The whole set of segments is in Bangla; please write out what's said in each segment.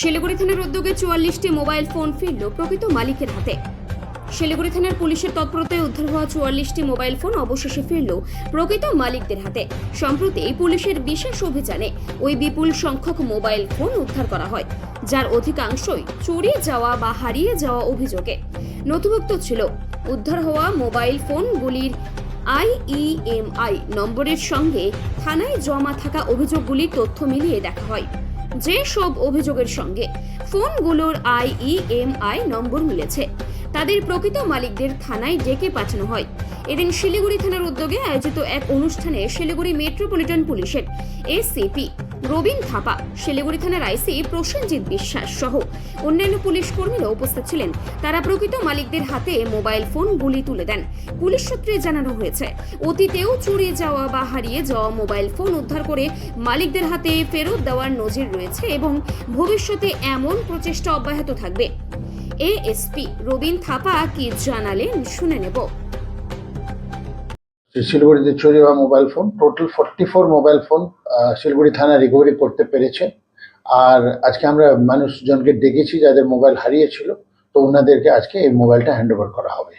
শিলিগুড়ি থানার উদ্যোগে চুয়াল্লিশটি মোবাইল ফোন ফিরল প্রকৃত মালিকের হাতে। শিলিগুড়ি থানার পুলিশের তৎপরতায় উদ্ধার হওয়া চুয়াল্লিশটি মোবাইল ফোন অবশেষে ফিরল প্রকৃত মালিকদের হাতে। সম্প্রতি পুলিশের বিশেষ অভিযানে ওই বিপুল সংখ্যক মোবাইল ফোন উদ্ধার করা হয়, যার অধিকাংশই চুরি যাওয়া বা হারিয়ে যাওয়া অভিযোগে। নথিভুক্ত ছিল উদ্ধার হওয়া মোবাইল ফোনগুলির আইইএমআই নম্বরের সঙ্গে থানায় জমা থাকা অভিযোগগুলির তথ্য মিলিয়ে দেখা হয়। যে সব অভিযোগের সঙ্গে ফোনগুলোর আইইএমআই নম্বর মিলেছে, তাদের প্রকৃত মালিকদের থানায় ডেকে পাঠানো হয়। এদিন শিলিগুড়ি থানার উদ্যোগে আয়োজিত এক অনুষ্ঠানে শিলিগুড়ি মেট্রোপলিটন পুলিশের এসিপি রবিন থাপা, শিলিগুড়ি থানার আইসি প্রসেনজিৎ বিশ্বাস সহ অন্যান্য পুলিশ কর্মীরা উপস্থিত ছিলেন। তারা প্রকৃত মালিকদের হাতে মোবাইল ফোনগুলি তুলে দেন। পুলিশ সূত্রে জানানো হয়েছে, অতীতেও চুরি যাওয়া বা হারিয়ে যাওয়া মোবাইল ফোন উদ্ধার করে মালিকদের হাতে ফেরত দেওয়ার নজির রয়েছে এবং ভবিষ্যতে এমন প্রচেষ্টা অব্যাহত থাকবে। এএসপি রবীন থাপা কি জানালেন শুনে নেব। শিলিগুড়িতে চুরি হওয়া mobile phone total forty four mobile phone Siliguri থানা রিকভারি করতে পেরেছে। আর আজকে আমরা মানুষজনকে ডেকেছি যাদের মোবাইল হারিয়েছিল তো ওনাদেরকে আজকে এই মোবাইলটা হ্যান্ড ওভার করা হবে।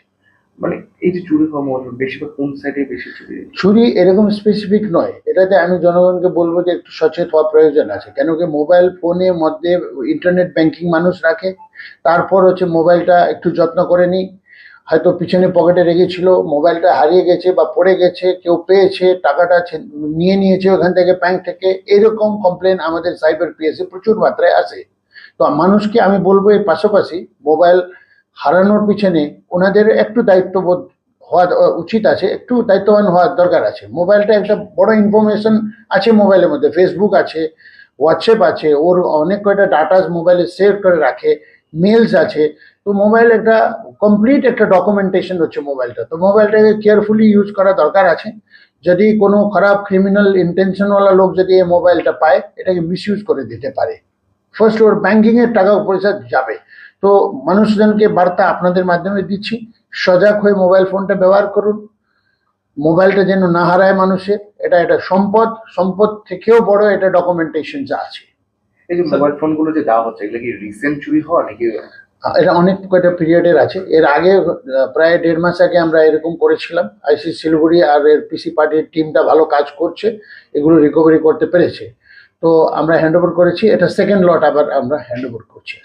মানে এই যে চুরি হওয়া মোবাইল বেশিরভাগ কোন সাইডে বেশি চুরি চুরি এরকম স্পেসিফিক নয়। এটাতে আমি জনগণকে বলব যে একটু সচেত হওয়া প্রয়োজন আছে। কেন কি মোবাইল ফোনের মধ্যে ইন্টারনেট ব্যাংকিং মানুষ রাখে তারপর হচ্ছে মোবাইলটা একটু যত্ন করে নিই। হয়তো পিছনে পকেটে রেখেছিল, মোবাইলটা হারিয়ে গেছে বা পড়ে গেছে, কেউ পেয়েছে, টাকাটা নিয়ে নিয়েছে ওখান থেকে ব্যাংক থেকে, এরকম কমপ্লেন আমাদের সাইবার পিএসে প্রচুর মাত্রায় আসে। তো মানুষকে আমি বলব এর পাশাপাশি মোবাইল হারানোর পিছনে ওনাদের একটু দায়িত্ববোধ হওয়া উচিত আছে, একটু দায়িত্ববান হওয়ার দরকার আছে। মোবাইলটা একটা বড় ইনফরমেশন আছে মোবাইলের মধ্যে ফেসবুক আছে হোয়াটসঅ্যাপ আছে, ওর অনেক কয়টা ডাটাস মোবাইলে সেভ করে রাখে। মেলস আছে, তো মোবাইল একটা কমপ্লিট একটা ডকুমেন্টেশন হচ্ছে মোবাইলটা তো মোবাইলটাকে কেয়ারফুলি ইউজ করা দরকার আছে। যদি কোনো খারাপ ক্রিমিনাল ইন্টেনশনওয়ালা লোক যদি এই মোবাইলটা পায়, এটাকে মিসইউজ করে দিতে পারে। ফার্স্ট ওর ব্যাঙ্কিংয়ের টাকা পয়সা যাবে। তো মানুষজনকে বার্তা আপনাদের মাধ্যমে দিচ্ছি, সজাগ হয়ে মোবাইল ফোনটা ব্যবহার করুন। মোবাইলটা যেন না হারায় মানুষের, এটা একটা সম্পদ সম্পদ থেকেও বড় এটা ডকুমেন্টেশন যা আছে। এই যে মোবাইল ফোনগুলো যে দেওয়া হচ্ছে, এগুলো কি রিসেন্ট চুরি হওয়া নাকি? এটা অনেক কয়টা পিরিয়ডের আছে। এর আগে প্রায় দেড় মাস আগে আমরা এরকম করেছিলাম। আইসি শিলিগুড়ি আর এর পিসি পার্টির টিমটা ভালো কাজ করছে, এগুলো রিকভারি করতে পেরেছে। তো আমরা হ্যান্ড ওভার করেছি, এটা সেকেন্ড লট আবার আমরা হ্যান্ড ওভার করছি।